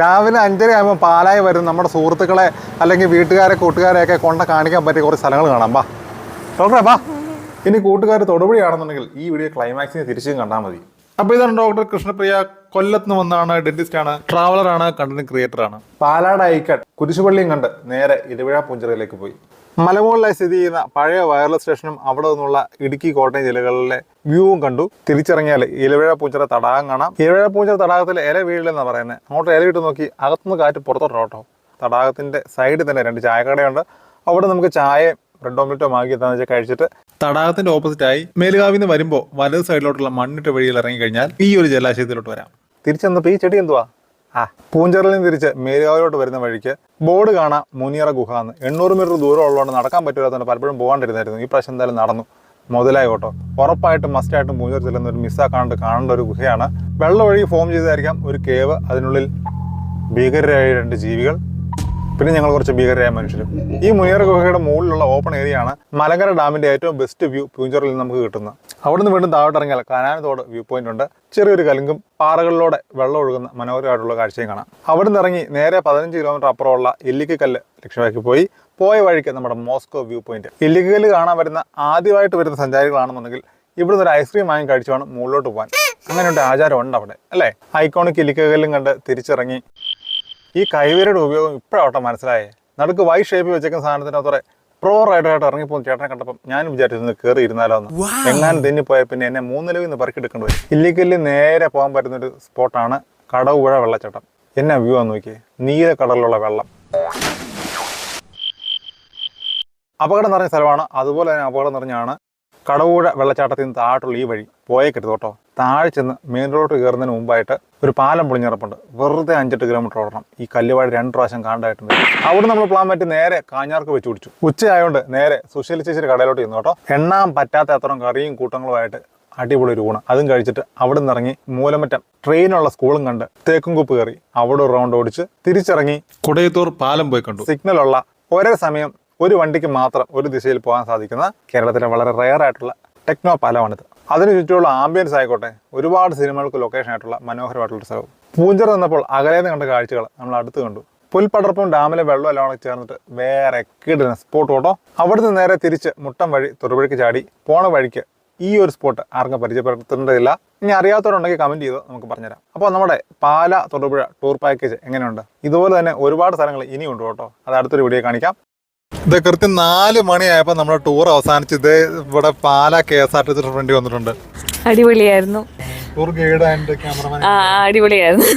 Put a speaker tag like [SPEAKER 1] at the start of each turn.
[SPEAKER 1] രാവിലെ അഞ്ചര ആകുമ്പോൾ പാലായി വരും നമ്മുടെ സുഹൃത്തുക്കളെ അല്ലെങ്കിൽ വീട്ടുകാരെ കൂട്ടുകാരെയൊക്കെ കൊണ്ട കാണിക്കാൻ പറ്റിയ കുറച്ച് സ്ഥലങ്ങൾ കാണാം. ബാ ഡോക്ടറെ ബാ ഇനി കൂട്ടുകാർ തൊടുപുഴയാണെന്നുണ്ടെങ്കിൽ ഈ വീഡിയോ ക്ലൈമാക്സിനെ തിരിച്ചും കണ്ടാൽ മതി. അപ്പോൾ ഇതാണ് ഡോക്ടർ കൃഷ്ണപ്രിയ കൊല്ലത്ത് നിന്ന് വന്നാണ് ഡെന്റിസ്റ്റ് ആണ് ട്രാവലർ ആണ് കണ്ടന്റ് ക്രിയേറ്ററാണ് പാലാട് ഐക്കട്ട് കുരിശുപള്ളിയും കണ്ട് നേരെ ഇരുവിഴ പൂഞ്ചിറയിലേക്ക് പോയി. മലമുകളിലായി സ്ഥിതി ചെയ്യുന്ന പഴയ വയർലെസ് സ്റ്റേഷനും അവിടെ നിന്നുള്ള ഇടുക്കി കോട്ടയം ജില്ലകളിലെ വ്യൂവും കണ്ടു. തിരിച്ചിറങ്ങിയാൽ ഇലവിഴ പൂഞ്ചിറ തടാകം കാണാം. ഇലവിഴ പൂഞ്ചിറ തടാകത്തിൽ ഇല വീഴില്ലെന്നാണ് പറയുന്നത് അങ്ങോട്ട് ഇല വിട്ട് നോക്കി അകത്തുനിന്ന് കാറ്റ് പുറത്തോട്ടോ കേട്ടോ തടാകത്തിന്റെ സൈഡിൽ തന്നെ രണ്ട് ചായക്കടയുണ്ട്. അവിടെ നമുക്ക് ചായയും ബ്രെഡ് ഓംലെറ്റോ മാഗി എന്താണെന്ന് വെച്ചാൽ കഴിച്ചിട്ട് തടാകത്തിന്റെ ഓപ്പോസിറ്റായി മേലുകാവിൽ നിന്ന് വരുമ്പോൾ വലത് സൈഡിലോട്ടുള്ള മണ്ണിട്ട് വഴിയിൽ ഇറങ്ങി കഴിഞ്ഞാൽ ഈ ഒരു ജലാശയത്തിലോട്ട് വരാം. തിരിച്ചെന്നപ്പോൾ ഈ ചെടി എന്തുവാ? പൂഞ്ചറിൽ നിന്ന് തിരിച്ച് മേലുകാവിലോട്ട് വരുന്ന വഴിക്ക് ബോർഡ് കാണാം മുനിയറ ഗുഹ എന്ന്. എണ്ണൂറ് മീറ്റർ ദൂരം ഉള്ളതുകൊണ്ട് നടക്കാൻ പറ്റില്ലാത്തതുകൊണ്ട് പലപ്പോഴും പോകാണ്ടിരുന്നായിരുന്നു. ഈ പ്രാവശ്യം എന്തായാലും നടന്നു. മുതലായി കേട്ടോ ഉറപ്പായിട്ടും മസ്റ്റായിട്ടും പൂഞ്ചർ ചെല്ലുന്ന ഒരു മിസ്സാക്കാണ്ട് കാണേണ്ട ഒരു ഗുഹയാണ്. വെള്ളം ഒഴുകി ഫോം ചെയ്തായിരിക്കാം ഒരു കേവ് അതിനുള്ളിൽ ഭീകരരായ രണ്ട് ജീവികൾ. പിന്നെ ഞങ്ങൾ കുറച്ച് ഭീകരരായ മനുഷ്യരും. ഈ മുനിയറ ഗുഹയുടെ മുകളിലുള്ള ഓപ്പൺ ഏരിയയാണ് മലങ്കര ഡാമിന്റെ ഏറ്റവും ബെസ്റ്റ് വ്യൂ പൂഞ്ചോറിൽ നിന്ന് നമുക്ക് കിട്ടുന്നത്. അവിടുന്ന് വീണ്ടും താഴോട്ട് ഇറങ്ങിയാൽ കാനാനത്തോട് വ്യൂ പോയിന്റ് ഉണ്ട്. ചെറിയൊരു കലുങ്കും പാറകളിലൂടെ വെള്ളം ഒഴുകുന്ന മനോഹരമായിട്ടുള്ള കാഴ്ചയും കാണാം. അവിടെ നിന്ന് ഇറങ്ങി നേരെ പതിനഞ്ച് കിലോമീറ്റർ അപ്പുറമുള്ള ഇല്ലിക്കല്ല് ലക്ഷ്യമാക്കി പോയി. പോയ വഴിക്ക് നമ്മുടെ മോസ്കോ വ്യൂ പോയിന്റ് ഇല്ലിക്കല്ല് കാണാൻ വരുന്ന ആദ്യമായിട്ട് വരുന്ന സഞ്ചാരികളാണെന്നുണ്ടെങ്കിൽ ഇവിടുന്ന് ഒരു ഐസ്ക്രീം വാങ്ങി കഴിച്ചു വേണം മുകളിലോട്ട് പോകാൻ. അങ്ങനെ ഒരു ആചാരം ഉണ്ട് അവിടെ അല്ലേ? ഐക്കോണിക് ഇല്ലിക്കല്ലും കണ്ട് തിരിച്ചിറങ്ങി. ഈ കൈവരയുടെ ഉപയോഗം ഇപ്പോഴാവട്ടെ മനസ്സിലായേ. നടുക്ക് വൈ ഷേപ്പ് വെച്ചേക്കുന്ന സാധനത്തിനകത്തോടെ പ്രോ റൈഡറായിട്ട് ഇറങ്ങിപ്പോകുന്ന ചേട്ടനെ കണ്ടപ്പം ഞാനും വിചാരിച്ചിരുന്നു കയറി ഇരുന്നാലോ എന്ന്. എങ്ങാനും തെന്നിപ്പോയ പിന്നെ എന്നെ മൂന്നിലവിൽ നിന്ന് പറക്കിയെടുക്കേണ്ടി വരും. ഇല്ലിക്കല്ലിൽ നേരെ പോകാൻ പറ്റുന്ന ഒരു സ്പോട്ടാണ് കടവുപുഴ വെള്ളച്ചാട്ടം. എന്നാ വ്യൂ ആണെന്ന് നോക്കിയേ. നീല കടലിലുള്ള വെള്ളം. അപകടം നിറഞ്ഞ സ്ഥലമാണ്. അതുപോലെ തന്നെ അപകടം നിറഞ്ഞാണ് കടവുഴ വെള്ളച്ചാട്ടത്തിൽ നിന്ന് താഴോട്ടുള്ള ഈ വഴി പോയേക്കരുത് കേട്ടോ. താഴെ ചെന്ന് മെയിൻ റോഡ് കയറുന്നതിന് മുമ്പായിട്ട് ഒരു പാലം പൊളിഞ്ഞിറപ്പുണ്ട്. വെറുതെ അഞ്ചെട്ട് കിലോമീറ്റർ ഓടണം. ഈ കല്ലുവാഴ രണ്ട് പ്രാവശ്യം കാണ്ടായിട്ടുണ്ട്. അവിടെ നമ്മൾ പ്ലാൻ പറ്റി നേരെ കാഞ്ഞാർക്ക് വെച്ച് പിടിച്ചു ഉച്ചയായതുകൊണ്ട് നേരെ സുശീല ചേച്ചിയുടെ കടയിലോട്ട് ചെന്നു കേട്ടോ. എണ്ണാൻ പറ്റാത്ത അത്രയും കറിയും കൂട്ടങ്ങളുമായിട്ട് അടിപൊളി ഒരു ഊണ്. അതും കഴിച്ചിട്ട് അവിടെ നിന്ന് ഇറങ്ങി മൂലമറ്റം ട്രെയിനുള്ള സ്കൂളും കണ്ട് തേക്കുംകുപ്പ് കയറി അവിടെ ഒരു റൗണ്ട് ഓടിച്ച് തിരിച്ചിറങ്ങി കുടയത്തൂർ പാലം പോയി കണ്ടു. സിഗ്നലുള്ള ഒരേ സമയം ഒരു വണ്ടിക്ക് മാത്രം ഒരു ദിശയിൽ പോകാൻ സാധിക്കുന്ന കേരളത്തിലെ വളരെ റെയർ ആയിട്ടുള്ള ടെക്നോ പാലമാണിത്. അതിനു ചുറ്റുമുള്ള ആംബിയൻസ് ആയിക്കോട്ടെ ഒരുപാട് സിനിമകൾക്ക് ലൊക്കേഷൻ ആയിട്ടുള്ള മനോഹരമായിട്ടുള്ള സ്ഥലവും. പൂഞ്ചർ നിന്നപ്പോൾ അകലെ നിന്ന് കണ്ട കാഴ്ചകൾ നമ്മൾ അടുത്ത് കണ്ടു. പുൽപ്പടർപ്പും ഡാമിലെ വെള്ളം എല്ലാം ചേർന്നിട്ട് വേറെ കിടിലൻ സ്പോട്ട് ഓട്ടോ അവിടുന്ന് നേരെ തിരിച്ച് മുട്ടം വഴി തൊടുപുഴയ്ക്ക് ചാടി പോണ വഴിക്ക് ഈ ഒരു സ്പോട്ട് ആർക്കും പരിചയപ്പെടുത്തേണ്ടതില്ല. ഇനി അറിയാത്തവരുണ്ടെങ്കിൽ കമന്റ് ചെയ്ത് നമുക്ക് പറഞ്ഞുതരാം. അപ്പോൾ നമ്മുടെ പാല തൊടുപുഴ ടൂർ പാക്കേജ് എങ്ങനെയുണ്ട്? ഇതുപോലെ തന്നെ ഒരുപാട് സ്ഥലങ്ങൾ ഇനിയുണ്ട് കേട്ടോ. അത് അടുത്തൊരു വീഡിയോ കാണിക്കാം. ഇത് കൃത്യം നാല് മണിയായപ്പോൾ നമ്മുടെ ടൂർ അവസാനിച്ച് ഇത് ഇവിടെ Pala K S R T C ഫ്രണ്ടി വന്നിട്ടുണ്ട്.
[SPEAKER 2] അടിപൊളിയായിരുന്നു.
[SPEAKER 1] ടൂർ ഗൈഡ് ആൻഡ് ക്യാമറമാൻ
[SPEAKER 2] അടിപൊളിയായിരുന്നു.